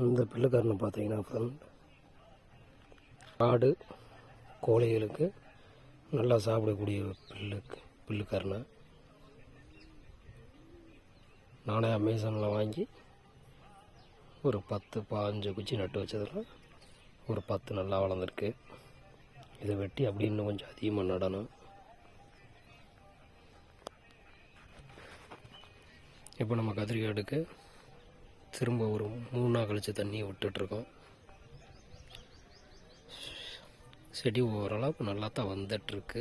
இந்த பிள்ளைக்காரனை பார்த்தீங்கன்னா ஃப்ரெண்ட் ஆடு கோழிகளுக்கு நல்லா சாப்பிடக்கூடிய பில்லுக்கு பில்லுக்காரனை நானே அமேசானில் வாங்கி ஒரு பத்து பாஞ்சு குச்சி நட்டு வச்சதில் ஒரு பத்து நல்லா வளர்ந்துருக்கு. இதை வெட்டி அப்படி இன்னும் கொஞ்சம் அதிகமாக நடணும். இப்போ நம்ம கத்திரிக்காடுக்கு திரும்ப ஒரு மூணு நாள் கழித்து தண்ணியை விட்டுட்ருக்கோம். செடி ஓரளவுக்கு நல்லா தான் வந்துட்டுருக்கு